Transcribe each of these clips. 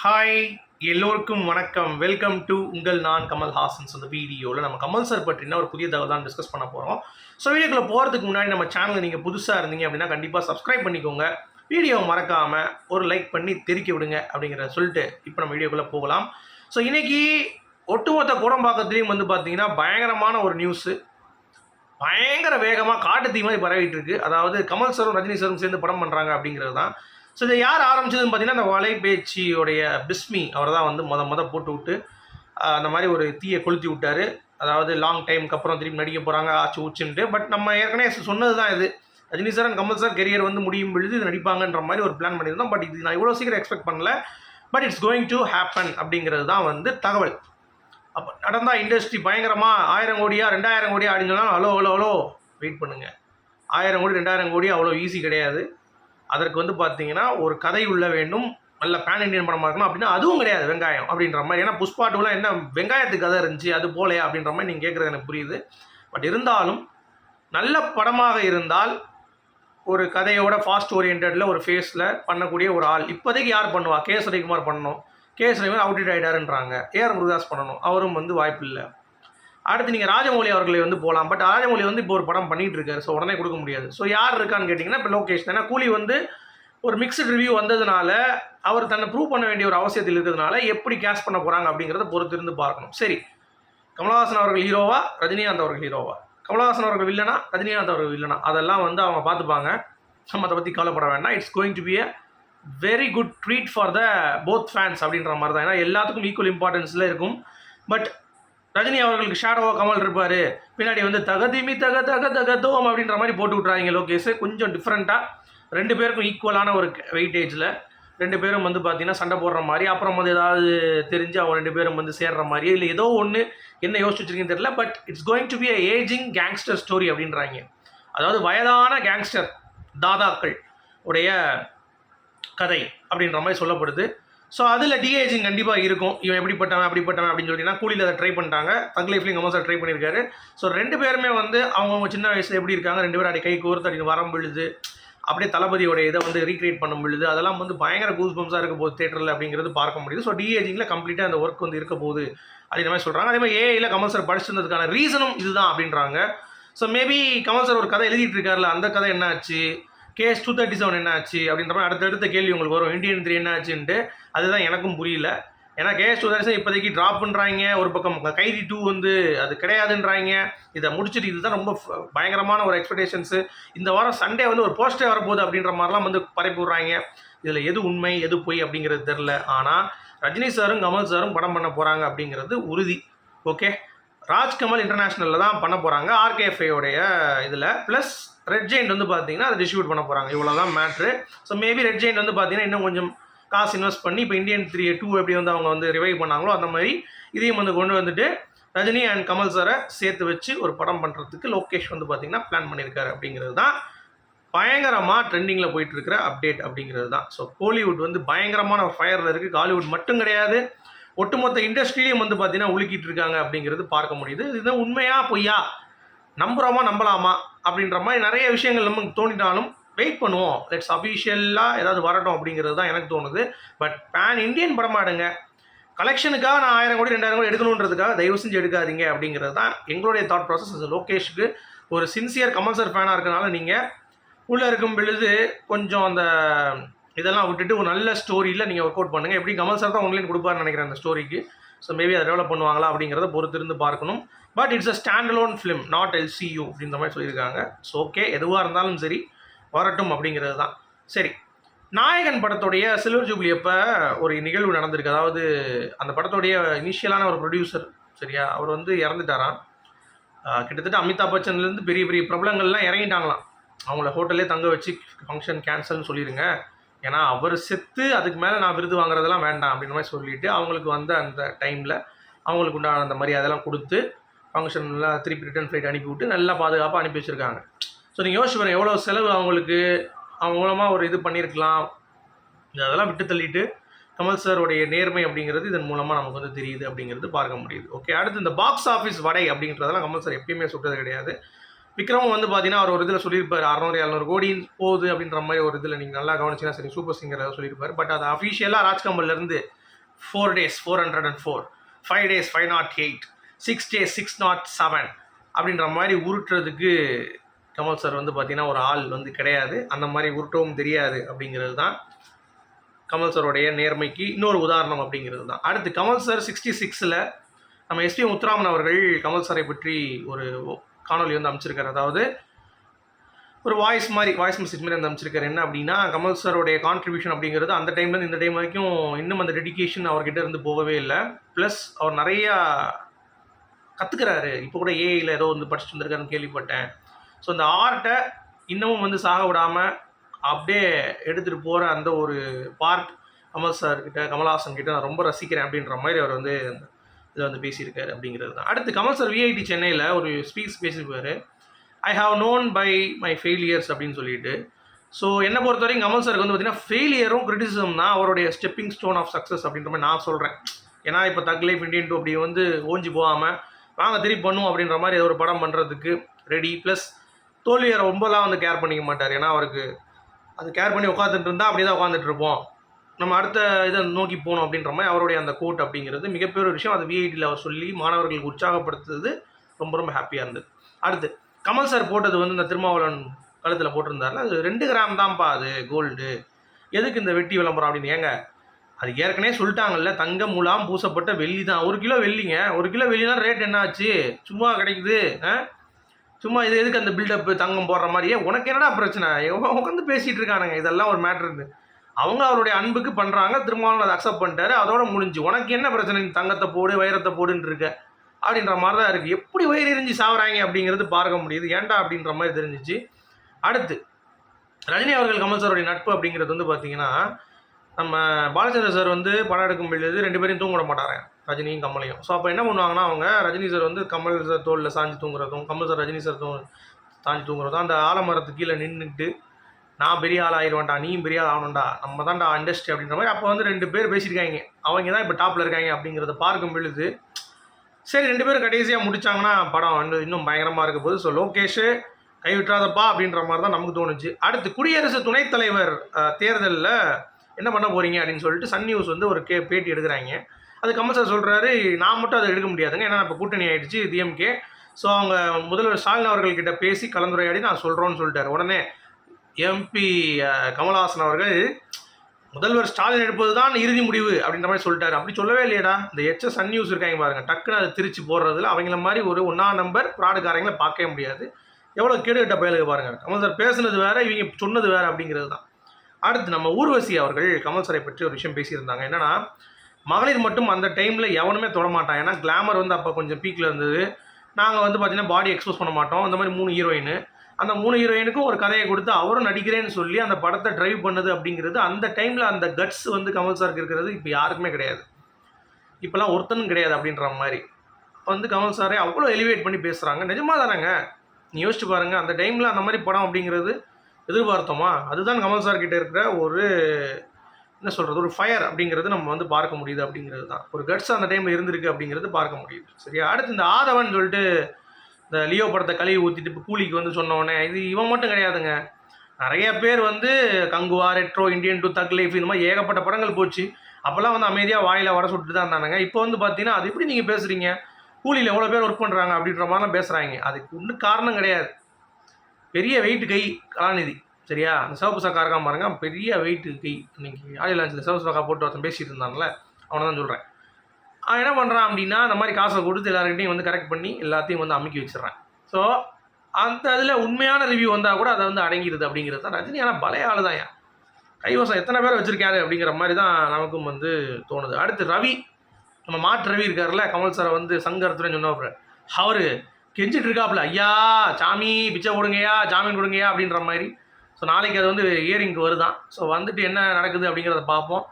Hi எல்லோருக்கும் வணக்கம். Welcome to உங்கள் நான் கமல் ஹாசன்ஸ் அந்த வீடியோவில் நம்ம கமல் சார் பற்றினா ஒரு புதிய தகவல் தான் டிஸ்கஸ் பண்ண போகிறோம் ஸோ வீடியோக்குள்ள போகிறதுக்கு முன்னாடி நம்ம சேனலில் நீங்கள் புதுசாக இருந்தீங்க அப்படின்னா கண்டிப்பாக சப்ஸ்கிரைப் பண்ணிக்கோங்க. வீடியோ மறக்காமல் ஒரு லைக் பண்ணி தெரிக்க விடுங்க அப்படிங்கிறத சொல்லிட்டு இப்போ நம்ம வீடியோக்குள்ளே போகலாம். ஸோ இன்றைக்கி ஒட்டுமொத்த கூடம்பாக்கத்துலேயும் வந்து பார்த்தீங்கன்னா பயங்கரமான ஒரு நியூஸு பயங்கர வேகமாக காட்டு தீ மாதிரி பரவிட்டு இருக்கு. அதாவது கமல் சாரும் ரஜினி சாரும் சேர்ந்து படம் பண்ணுறாங்க அப்படிங்கிறது தான். ஸோ இதை யார் ஆரம்பிச்சதுன்னு பார்த்தீங்கன்னா அந்த வலைபேச்சியோடைய பிஸ்மி அவர் தான் வந்து மொத மொதல் போட்டு விட்டு அந்த மாதிரி ஒரு தீயை கொளுத்தி விட்டார். அதாவது லாங் டைமுக்கு அப்புறம் திரும்பி நடிக்க போகிறாங்க ஆச்சு ஊச்சுன்ட்டு. பட் நம்ம ஏற்கனவே சொன்னது தான் இது. Rajini sir and Kamal sir career வந்து முடியும் பொழுது இது நடிப்பாங்கன்ற மாதிரி ஒரு பிளான் பண்ணியிருந்தோம். பட் இது நான் இவ்வளோ சீக்கிரம் எக்ஸ்பெக்ட் பண்ணல. But it's going to happen அப்படிங்கிறது தான் வந்து தகவல். அப்போ நடந்தால் இண்டஸ்ட்ரி பயங்கரமாக ஆயிரம் கோடியா ரெண்டாயிரம் கோடியா அப்படின்னு சொன்னால் ஹலோ ஹலோ ஹலோ வெயிட் பண்ணுங்கள் ஆயிரம் கோடி ரெண்டாயிரம் கோடி அவ்வளோ ஈஸி கிடையாது. அதற்கு வந்து பார்த்தீங்கன்னா ஒரு கதை உள்ள வேண்டும் நல்ல பேன் இண்டியன் படமாக இருக்கணும் அப்படின்னா அதுவும் கிடையாது வெங்காயம் அப்படின்ற மாதிரி. ஏன்னா புஷ்பா டூலாம் என்ன வெங்காயத்துக்கு கதை இருந்துச்சு அது போலையா அப்படின்ற மாதிரி நீங்கள் கேட்குறது எனக்கு புரியுது. பட் இருந்தாலும் நல்ல படமாக இருந்தால் ஒரு கதையோட ஃபாஸ்ட் ஓரியன்டில் ஒரு ஃபேஸில் பண்ணக்கூடிய ஒரு ஆள். இப்போதைக்கு யார் பண்ணுவா? கே. எஸ். ரவிக்குமார் பண்ணணும். கே. எஸ். ரவிக்குமார் அவுட்டேட் ஆகிட்டாருன்றாங்க ஏஆர் முருகாஸ் பண்ணணும். அவரும் வந்து வாய்ப்பு இல்லை அடுத்து நீங்கள் ராஜமௌலி அவர்களை வந்து போகலாம் பட் ராஜமௌலி வந்து இப்போ ஒரு படம் பண்ணிகிட்டு இருக்காரு. ஸோ உடனே கொடுக்க முடியாது. ஸோ யார் இருக்கான்னு கேட்டிங்கன்னா இப்போ லோகேஷ் ஏன்னா கூலி வந்து ஒரு மிக்சட் ரிவ்யூ வந்ததுனால அவர் தன்னை ப்ரூவ் பண்ண வேண்டிய ஒரு அவசியத்தில் இருக்கிறதுனால எப்படி கேஷ் பண்ண போகிறாங்க அப்படிங்கிறத பொறுத்திருந்து பார்க்கணும். சரி. கமலஹாசன் அவர்கள் ஹீரோவா ரஜினிகாந்த் அவர்கள் ஹீரோவா கமலஹாசன் அவர்கள் வில்லனா ரஜினிகாந்த் அவர்கள் வில்லனா அதெல்லாம் வந்து அவங்க பார்த்துப்பாங்க. நம்ம அதை பற்றி கவலைப்பட வேண்டாம். It's going to be a very good treat for the both fans அப்படின்ற மாதிரி தான் ஏன்னா எல்லாத்துக்கும் ஈக்குவல் இம்பார்ட்டன்ஸில் இருக்கும். பட் ரஜினி அவர்களுக்கு ஷேடோவா கமல் இருப்பார். பின்னாடி வந்து தகதிமி தக தக தகதோம் அப்படின்ற மாதிரி போட்டு விட்றாங்க லோகேஷ். கொஞ்சம் டிஃப்ரெண்ட்டாக ரெண்டு பேருக்கும் ஈக்குவலான ஒரு வெயிட்டேஜில் ரெண்டு பேரும் வந்து பார்த்திங்கன்னா சண்டை போடுற மாதிரி அப்புறம் வந்து ஏதாவது தெரிஞ்சு அவங்க ரெண்டு பேரும் வந்து சேர்ற மாதிரி இல்லை ஏதோ ஒன்று என்ன யோசிச்சு வச்சிருக்கீங்கன்னு தெரியல but it's going to be a aging gangster story அப்படின்றாங்க. அதாவது வயதான கேங்ஸ்டர் தாதாக்கள் உடைய கதை அப்படின்ற மாதிரி சொல்லப்படுது. ஸோ அதில் டிஏஜிங் கண்டிப்பாக இருக்கும். இவன் எப்படிப்பட்டவன் அப்படிப்பட்டவன் அப்படின்னு சொல்லிட்டீங்கன்னா கூலியில் அதை ட்ரை பண்ணிட்டாங்க. தக் லைஃப்லையும் கமல் சார் ட்ரை பண்ணியிருக்காரு ஸோ ரெண்டு பேருமே வந்து அவங்கவுங்க சின்ன வயசில் எப்படி இருக்காங்க ரெண்டு பேரும் அடி கை கோர்த்து அடி வரம் விழுது அப்படியே தளபதியோட இதை வந்து ரீக்ரியேட் பண்ண பொழுது அதெல்லாம் வந்து பயங்கர கூஸ் பம்ஸாக இருக்க போகுது தேட்டரில் அப்படிங்கிறது பார்க்க முடியுது. ஸோ டிஏஜிங்கில் கம்ப்ளீட்டாக அந்த ஒர்க் வந்து இருக்க போகுது. அப்படின்ற மாதிரி சொல்கிறாங்க அதே மாதிரி ஏஐயில் கமல் சார் படிச்சிருந்ததுக்கான ரீசனும் இதுதான் அப்படின்றாங்க. ஸோ மேபி கமல் சார் ஒரு கதை எழுதிட்டு இருக்காருல அந்த கதை என்ன ஆச்சு கேஎஸ் டூ தேர்ட்டி செவன் என்ன ஆச்சு அப்படின்ற மாதிரி அடுத்தடுத்த கேள்வி உங்களுக்கு வரும். இந்தியன் த்ரீ என்ன ஆச்சுன்ட்டு அதுதான் எனக்கும் புரியல. ஏன்னா கேஎஸ் டூ தேர்ட்டி இப்போதைக்கு ட்ராப் பண்ணுறாங்க ஒரு பக்கம் கைதி டூ வந்து அது கிடையாதுன்றாங்க. இதை முடிச்சுட்டு இதுதான் ரொம்ப ஃப- பயங்கரமான ஒரு எக்ஸ்பெக்டேஷன்ஸு இந்த வாரம் சண்டே வந்து ஒரு போஸ்டே வரப்போகுது அப்படின்ற மாதிரிலாம் வந்து பரப்பி விட்றாங்க. இதில் எது உண்மை எது பொய் அப்படிங்கிறது தெரில ஆனால் ரஜினி சாரும் கமல் சாரும் படம் பண்ண போகிறாங்க அப்படிங்கிறது உறுதி. ஓகே ராஜ்கமல் இன்டர்நேஷ்னலில் தான் பண்ண போகிறாங்க ஆர்கேஎஃப்ஐயோடைய இதில். ப்ளஸ் ரெட் ஜெயிண்ட் வந்து பார்த்தீங்கன்னா அதை டிஸ்ட்ரிபியூட் பண்ண போகிறாங்க இவ்வளோ தான் matter so maybe red giant வந்து பார்த்தீங்கன்னா இன்னும் கொஞ்சம் காசு இன்வெஸ்ட் பண்ணி இப்போ இந்தியன் த்ரீ டூ எப்படி வந்து அவங்க வந்து ரிவைவ் பண்ணாங்களோ அந்த மாதிரி இதையும் வந்து கொண்டு வந்துட்டு ரஜினி அண்ட் கமல் சாரை சேர்த்து வச்சு ஒரு படம் பண்ணுறதுக்கு லோகேஷ் வந்து பார்த்தீங்கன்னா பிளான் பண்ணியிருக்காரு அப்படிங்கிறது தான் பயங்கரமாக ட்ரெண்டிங்கில் போயிட்டு இருக்கிற அப்டேட் அப்படிங்கிறது தான் ஸோ கோலிவுட் வந்து பயங்கரமான ஒரு ஃபயரில் இருக்குது காலிவுட் மட்டும் கிடையாது. ஒட்டுமொத்த இண்டஸ்ட்ரியிலையும் வந்து பார்த்தீங்கன்னா உலுக்கிட்டு இருக்காங்க அப்படிங்கிறது பார்க்க முடியுது. இதுதான் உண்மையா பொய்யா? நம்புகிறோமா நம்பலாமா? அப்படின்ற மாதிரி நிறைய விஷயங்கள் நமக்கு தோணிட்டாலும் வெயிட் பண்ணுவோம். லெட்ஸ் அஃபிஷியலாக ஏதாவது வரட்டும் அப்படிங்கிறது தான் எனக்கு தோணுது. பட் பேன் இந்தியன் படமாடுங்க கலெக்ஷனுக்காக நான் ஆயிரம் கோடி ரெண்டாயிரம் கோடி எடுக்கணுன்றதுக்காக தயவு செஞ்சு எடுக்காதீங்க அப்படிங்கிறது தான் எங்களுடைய தாட் ப்ராசஸ் லோகேஷ்க்கு ஒரு சின்சியர் கமல் சார் ஃபேனாக இருக்கனால நீங்கள் உள்ளே இருக்கும் பொழுது கொஞ்சம் அந்த இதெல்லாம் விட்டுட்டு ஒரு நல்ல ஸ்டோரியில் நீங்கள் ஒர்க் அவுட் பண்ணுங்கள் எப்படி கமல் சார் தான் ஒன்லைன் கொடுப்பாருன்னு நினைக்கிறேன் அந்த ஸ்டோரிக்கு ஸோ மேபி அதை டெவலப் பண்ணுவாங்களா அப்படிங்கிறத பொறுத்திருந்து பார்க்கணும். But it's a stand alone film not LCU அப்படின்ற மாதிரி சொல்லியிருக்காங்க. ஸோ ஓகே எதுவாக இருந்தாலும் சரி வரட்டும் அப்படிங்கிறது தான். சரி நாயகன் படத்துடைய சில்வர் ஜூப்ளி அப்போ ஒரு நிகழ்வு நடந்திருக்கு. அதாவது அந்த படத்துடைய இனிஷியலான ஒரு ப்ரொடியூசர் சரியா அவர் வந்து இறந்துட்டாராம். கிட்டத்தட்ட அமிதாப் பச்சன்லேருந்து பெரிய பெரிய பிரபலங்கள்லாம் இறங்கிட்டாங்களாம். அவங்கள ஹோட்டல்லே தங்க வச்சு ஃபங்க்ஷன் கேன்சல்னு சொல்லிடுங்க ஏன்னா அவர் செத்து அதுக்கு மேலே நான் விருது வாங்குறதெல்லாம் வேண்டாம் அப்படின்ற மாதிரி சொல்லிட்டு அவங்களுக்கு வந்த அந்த டைமில் அவங்களுக்கு உண்டான அந்த மரியாதைலாம் கொடுத்து ஃபங்க்ஷன்லாம் திருப்பி ரிட்டர்ன் ஃப்ளைட் அனுப்பி விட்டு நல்லா பாதுகாப்பாக அனுப்பி வச்சுருக்காங்க. ஸோ நீங்கள் யோசிச்சு எவ்வளோ செலவு அவங்களுக்கு அவங்க மூலமாக ஒரு இது பண்ணியிருக்கலாம். அதெல்லாம் விட்டு தள்ளிட்டு கமல் சாருடைய நேர்மை அப்படிங்கிறது இதன் மூலமாக நமக்கு வந்து தெரியுது அப்படிங்கிறது பார்க்க முடியுது. ஓகே அடுத்து இந்த பாக்ஸ் ஆஃபீஸ் வடை அப்படின்றதெல்லாம் கமல் சார் எப்பயுமே சுட்டது கிடையாது. விக்ரமும் வந்து பார்த்தீங்கன்னா அவர் ஒரு இதில் சொல்லியிருப்பார் அறநூறு எழுநூறு கோடி போகுது அப்படின்ற மாதிரி ஒரு இதில் நீங்கள் நல்லா கவனிச்சிங்கன்னா சரி சூப்பர் சிங்கர் சொல்லியிருப்பார். பட் அது அஃபிஷியலாக ராஜ்கமல்லேருந்து four days four hundred and four five days five not eight six days six not seven அப்படின்ற மாதிரி உருட்டுறதுக்கு கமல் சார் வந்து பார்த்தீங்கன்னா ஒரு ஆள் வந்து கிடையாது. அந்த மாதிரி உருட்டவும் தெரியாது அப்படிங்கிறது தான் கமல் சாரோடைய நேர்மைக்கு இன்னொரு உதாரணம் அப்படிங்கிறது தான் அடுத்து கமல் சார் சிக்ஸ்டி சிக்ஸில் நம்ம எஸ்பி முத்துராமன் அவர்கள் கமல் சாரை பற்றி ஒரு காணொலி வந்து அமைச்சிருக்காரு. அதாவது ஒரு வாய்ஸ் மாதிரி வாய்ஸ் மெசேஜ் மாதிரி வந்து அமைச்சிருக்காரு. என்ன அப்படின்னா கமல் சாரோடைய கான்ட்ரிபியூஷன் அப்படிங்கிறது அந்த டைம்லேருந்து இந்த டைம் வரைக்கும் இன்னும் அந்த டெடிக்கேஷன் அவர்கிட்ட இருந்து போகவே இல்லை. ப்ளஸ் அவர் நிறையா கற்றுக்கிறாரு இப்போ கூட ஏஐயில் ஏதோ வந்து படிச்சுட்டு வந்திருக்காருன்னு கேள்விப்பட்டேன். ஸோ அந்த ஆர்ட்டை இன்னமும் வந்து சாக விடாமல் அப்படியே எடுத்துகிட்டு போகிற அந்த ஒரு பார்ட் கமல் சார் கிட்ட கமல்ஹாசன் கிட்ட நான் ரொம்ப ரசிக்கிறேன் அப்படின்ற மாதிரி அவர் வந்து இதில் வந்து பேசியிருக்காரு அப்படிங்கிறது தான். அடுத்து கமல் சார் விஐடி சென்னையில் ஒரு ஸ்பீச் பேசியிருப்பார். I have known by my failures அப்படின்னு சொல்லிட்டு. ஸோ என்னை பொறுத்த வரைக்கும் கமல் சாருக்கு வந்து பார்த்தீங்கன்னா ஃபெயிலியரும் கிரிட்டிசிசம் தான் அவருடைய ஸ்டெப்பிங் ஸ்டோன் ஆஃப் சக்ஸஸ் அப்படின்ற மாதிரி நான் சொல்கிறேன் ஏன்னா இப்போ தக் லைஃப் இண்டியன் டூ அப்படி வந்து ஓஞ்சி போகாமல் வாங்க திருப்பி பண்ணுவோம் அப்படின்ற மாதிரி ஏதோ ஒரு படம் பண்ணுறதுக்கு ரெடி ப்ளஸ் தோல்வியை ரொம்பலாம் வந்து கேர் பண்ணிக்க மாட்டார். ஏன்னா அவருக்கு அது கேர் பண்ணி உட்காந்துட்டு இருந்தால் அப்படியே தான் உட்காந்துட்டு இருப்போம். நம்ம அடுத்த இதை நோக்கி போகணும் அப்படின்ற மாதிரி அவருடைய அந்த கோட் அப்படிங்கிறது மிகப்பெரிய விஷயம். அது விஐடியில் அவர் சொல்லி மாணவர்களுக்கு உற்சாகப்படுத்துறது ரொம்ப ரொம்ப ஹாப்பியாக இருந்தது. அடுத்து கமல் சார் போட்டது வந்து இந்த திருமாவளவன் கழுத்தில் போட்டிருந்தாருல அது ரெண்டு கிராம் தான்ப்பா அது கோல்டு எதுக்கு இந்த வெட்டி விளம்பரம் அப்படின்னு? ஏங்க அது ஏற்கனவே சொல்லிட்டாங்கல்ல தங்க முலாம் பூசப்பட்ட வெள்ளி தான். ஒரு கிலோ வெள்ளிங்க ஒரு கிலோ வெள்ளினா ரேட் என்ன ஆச்சு? சும்மா கிடைக்குது ஆ? சும்மா இது எதுக்கு அந்த பில்டப் தங்கம் போடுற மாதிரியே உனக்கு என்னடா பிரச்சனை? உட்காந்து பேசிகிட்டு இருக்கானுங்க. இதெல்லாம் ஒரு மேட்ருன்னு அவங்க அவருடைய அன்புக்கு பண்ணுறாங்க திருமாவளவன் அதை அக்செப்ட் பண்ணிட்டாரு. அதோட முடிஞ்சு. உனக்கு என்ன பிரச்சனை? தங்கத்தை போடு வைரத்தை போடுன்னு இருக்க. அப்படின்ற மாதிரி தான் இருக்குது எப்படி வயிறு எரிஞ்சு சாவறாங்க அப்படிங்கிறது பார்க்க முடியுது. ஏன்டா அப்படின்ற மாதிரி தெரிஞ்சிச்சு. அடுத்து ரஜினி அவர்கள் கமல் சாருடைய நட்பு அப்படிங்கிறது வந்து பார்த்தீங்கன்னா நம்ம பாலச்சந்திர சார் வந்து படம் எடுக்கும் பொழுது ரெண்டு பேரையும் தூங்க விட மாட்டாங்க ரஜினியும் கமலையும். ஸோ அப்போ என்ன பண்ணுவாங்கன்னா அவங்க ரஜினி சார் வந்து கமல் சார் தோளில் சாஞ்சு தூங்குறதும் கமல் சார் ரஜினி சார் தூ சாஞ்சு தூங்குறதும் அந்த ஆலமரத்துக்கு கீழே நின்றுட்டு நான் பெரிய ஆள் ஆயிடுவேன்டா நீயும் பெரிய ஆள் ஆகணும்டா நம்ம தான்டா இண்டஸ்ட்ரி அப்படின்ற மாதிரி அப்போ வந்து ரெண்டு பேர் பேசியிருக்காங்க. அவங்க தான் இப்போ டாப்பில் இருக்காங்க அப்படிங்கிறத பார்க்கும் பொழுது சரி ரெண்டு பேரும் கடைசியாக முடித்தாங்கன்னா படம் வந்து இன்னும் பயங்கரமாக இருக்க போது ஸோ லோகேஷு கைவிட்றாதப்பா அப்படின்ற மாதிரி தான் நமக்கு தோணுச்சு. அடுத்து குடியரசு துணைத் தலைவர் தேர்தலில் என்ன பண்ண போகிறீங்க அப்படின்னு சொல்லிட்டு சன் நியூஸ் வந்து ஒரு கே பேட்டி எடுக்கிறாங்க. அது கமல் சார் சொல்கிறாரு நான் மட்டும் அதை எடுக்க முடியாதுங்க. ஏன்னா இப்போ கூட்டணி ஆயிடுச்சு டிஎம்கே ஸோ அவங்க முதல்வர் ஸ்டாலின் அவர்கள்கிட்ட பேசி கலந்துரையாடி நான் சொல்கிறோன்னு சொல்லிட்டார். உடனே எம்பி கமல்ஹாசன் அவர்கள் முதல்வர் ஸ்டாலின் எடுப்பது தான் இறுதி முடிவு அப்படின்ற மாதிரி சொல்லிட்டாரு. அப்படி சொல்லவே இல்லையடா. இந்த எச்ச சன் நியூஸ் இருக்காங்க பாருங்க டக்குன்னு அதை திருச்சி போடுறதுல அவங்கள மாதிரி ஒரு ஒன்றா நம்பர் ப்ராடுக்காரங்களை பார்க்கவே முடியாது. எவ்வளோ கேடுகட்ட பயலுக்கு பாருங்க. கமல் சார் பேசுனது வேற இவங்க சொன்னது வேற அப்படிங்கிறது தான். அடுத்து நம்ம ஊர்வசி அவர்கள் கமல் சாரை பற்றி ஒரு விஷயம் பேசியிருந்தாங்க. என்னன்னா மகளிர் மட்டும் அந்த டைமில் எவனுமே தொட மாட்டான். ஏன்னா கிளாமர் வந்து அப்போ கொஞ்சம் பீக்கில் இருந்தது. நாங்கள் வந்து பார்த்திங்கன்னா பாடி எக்ஸ்போஸ் பண்ண மாட்டோம். அந்த மாதிரி மூணு ஹீரோயின் அந்த மூணு ஹீரோயினுக்கும் ஒரு கதையை கொடுத்து அவரும் நடிக்கிறேன்னு சொல்லி அந்த படத்தை ட்ரைவ் பண்ணுது அப்படிங்கிறது அந்த டைமில் அந்த கட்ஸ் வந்து கமல் சாருக்கு இருக்கிறது இப்போ யாருக்குமே கிடையாது. இப்போல்லாம் ஒருத்தனும் கிடையாது அப்படின்ற மாதிரி. வந்து கமல் சாரே அவ்வளோ எலிவேட் பண்ணி பேசுகிறாங்க நிஜமாக தானேங்க? நீ யோசிச்சு பாருங்கள் அந்த டைமில் அந்த மாதிரி படம் அப்படிங்கிறது எதிர்பார்த்தோமா? அதுதான் கமல் சார் கிட்டே இருக்கிற ஒரு என்ன சொல்கிறது ஒரு ஃபயர் அப்படிங்கிறது நம்ம வந்து பார்க்க முடியுது அப்படிங்கிறது தான். ஒரு கட்ஸ் அந்த டைமில் இருந்திருக்கு அப்படிங்கிறது பார்க்க முடியுது. சரியா? அடுத்து இந்த ஆதவன் சொல்லிட்டு இந்த லியோ படத்தை கழுவி ஊற்றிட்டு இப்போ கூலிக்கு வந்து சொன்னோடனே இது இவன் மட்டும் கிடையாதுங்க. நிறைய பேர் வந்து Kanguva Retro Indian two Thug Life இந்த மாதிரி ஏகப்பட்ட படங்கள் போச்சு. அப்போல்லாம் வந்து அமைதியாக வாயில் வர சுட்டு தான் இருந்தானுங்க. இப்போ வந்து பார்த்தீங்கன்னா அது எப்படி நீங்கள் பேசுகிறீங்க கூலியில் எவ்வளோ பேர் ஒர்க் பண்ணுறாங்க அப்படின்ற மாதிரிலாம் பேசுகிறாங்க அதுக்கு ஒன்றும் காரணம் கிடையாது. பெரிய வெயிட்டு கை கலாநிதி சரியா? அந்த சிவப்பு சக்கா இருக்கான் பாருங்க. பெரிய வெயிட்டு கை. இன்னைக்கு ஆடியோ லான்ச்சில் சிவப்பு சக்கா போட்டு ஒருத்தன் பேசிகிட்டு இருந்தான்ல. அவனை தான் சொல்கிறேன் அவன் என்ன பண்ணுறான் அப்படின்னா அந்த மாதிரி காசை கொடுத்து எல்லாருக்கிட்டையும் வந்து கரெக்ட் பண்ணி எல்லாத்தையும் வந்து அமுக்கி வச்சிடுறான். ஸோ அந்த இதில் உண்மையான ரிவ்யூ வந்தால் கூட அதை வந்து அடங்கிடுது அப்படிங்கிறது தான் ரஜினி. ஆனால் பழைய ஆள் தான் கைவசம் எத்தனை பேர் வச்சுருக்காரு அப்படிங்கிற மாதிரி தான் நமக்கும் வந்து தோணுது. அடுத்து ரவி. நம்ம மாட்டு ரவி இருக்கார்ல கமல் சாரை வந்து சங்கரத்துடன் சொன்னவர் அவர் கெஞ்சிட்டு இருக்காப்புல ஐயா சாமி பிச்சை கொடுங்கய்யா ஜாமீன் கொடுங்கய்யா அப்படின்ற மாதிரி. ஸோ நாளைக்கு அது வந்து இயரிங்க்கு வருதான். ஸோ வந்துட்டு என்ன நடக்குது அப்படிங்கிறத பார்ப்போம்.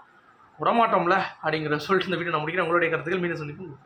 விடமாட்டோம்ல அப்படிங்கிற சொல்லிட்டு இந்த வீடியோ நான் முடிக்கிறேன். உங்களுடைய கருத்துக்கள் மீண்டும் சந்திப்போம்.